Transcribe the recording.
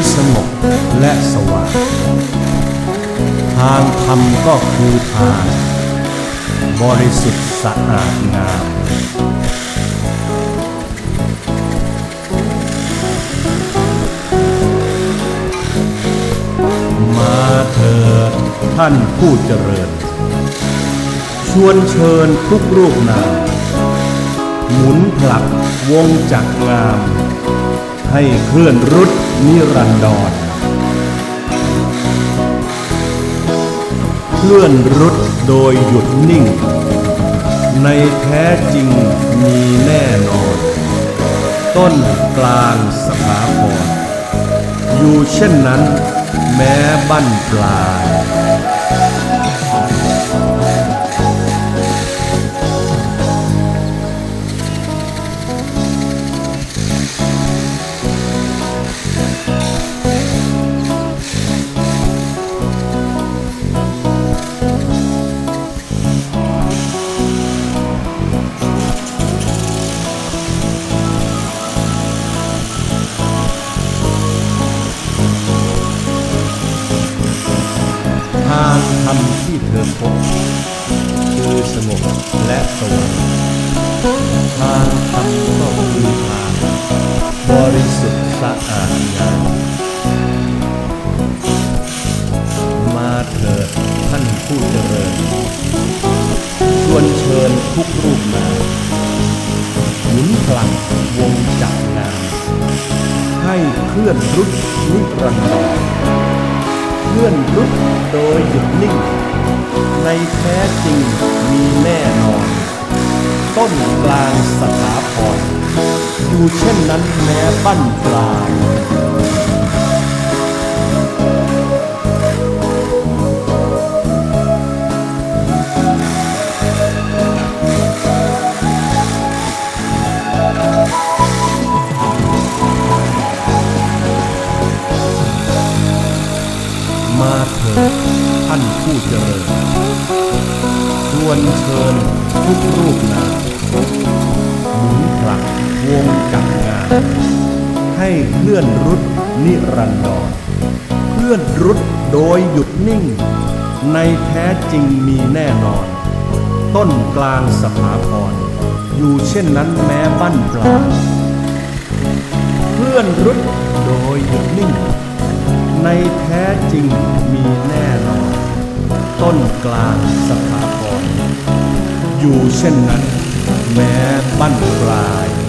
คือสงบและสว่าง ทางธรรมก็คือทางบริสุทธิ์สะอาดงามมาเถิดท่านผู้เจริญ ชวนเชิญทุกรูปนามหมุนผลักวงจักรงาม ให้เคลื่อนรุดนิรันดรเคลื่อนรุดโดยหยุดนิ่ง ในแท้จริงมีแน่นอน ต้นกลางสถาพรอยู่เช่นนั้นแม้บั้นปลาย เช่นนั้นแม้บั้นปลายมาเถิดท่านผู้เจริญชวนเชิญทุกรูปนาม ลักวงจักรงาน ให้เคลื่อนรุดนิรันดรเคลื่อนรุดโดยหยุดนิ่ง ในแท้จริงมีแน่นอน ต้นกลางสถาพรอยู่เช่นนั้นแม้บั้นปลายเคลื่อนรุดโดยหยุดนิ่ง ในแท้จริงมีแน่นอน ต้นกลางสถาพรอยู่เช่นนั้นแม้ บั้นปลาย